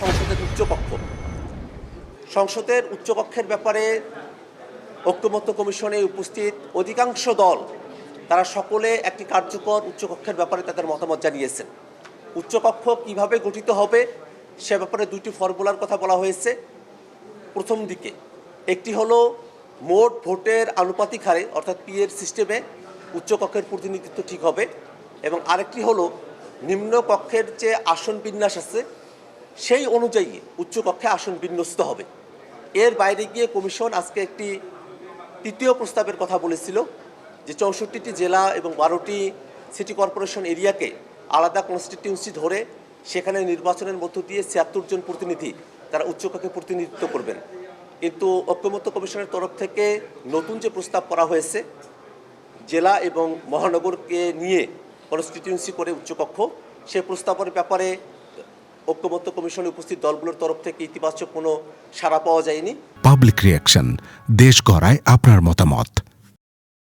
সংসদের উচ্চকক্ষ। সংসদের উচ্চকক্ষের ব্যাপারে ঐক্যমত্য কমিশনে উপস্থিত অধিকাংশ দল, তারা সকলে একটি কার্যকর উচ্চকক্ষের ব্যাপারে তাদের মতামত জানিয়েছেন। উচ্চকক্ষ কীভাবে গঠিত হবে, সে ব্যাপারে দুটি ফর্মুলার কথা বলা হয়েছে। প্রথম দিকে, একটি হলো মোট ভোটের আনুপাতিক হারে, অর্থাৎ পিএর সিস্টেমে উচ্চকক্ষের প্রতিনিধিত্ব ঠিক হবে, এবং আরেকটি হলো নিম্ন কক্ষের যে আসন বিন্যাস আছে সেই অনুযায়ী উচ্চকক্ষে আসন বিন্যস্ত হবে। এর বাইরে গিয়ে কমিশন আজকে একটি তৃতীয় প্রস্তাবের কথা বলেছিল যে চৌষট্টিটি জেলা এবং বারোটি সিটি কর্পোরেশন এরিয়াকে আলাদা কনস্টিটিউন্সি ধরে সেখানে নির্বাচনের মধ্য দিয়ে ছিয়াত্তর জন প্রতিনিধি তারা উচ্চকক্ষে প্রতিনিধিত্ব করবেন। কিন্তু ঐক্যমত্য কমিশনের তরফ থেকে নতুন যে প্রস্তাব করা হয়েছে, জেলা এবং মহানগরকে নিয়ে কনস্টিটিউন্সি করে উচ্চকক্ষ, সে প্রস্তাবের ব্যাপারে ঐক্যমত্য কমিশনে উপস্থিত দলগুলোর তরফ থেকে ইতিবাচক কোনো সাড়া পাওয়া যায়নি। পাবলিক রিয়াকশন দেশ গড়ায় আপনার মতামত।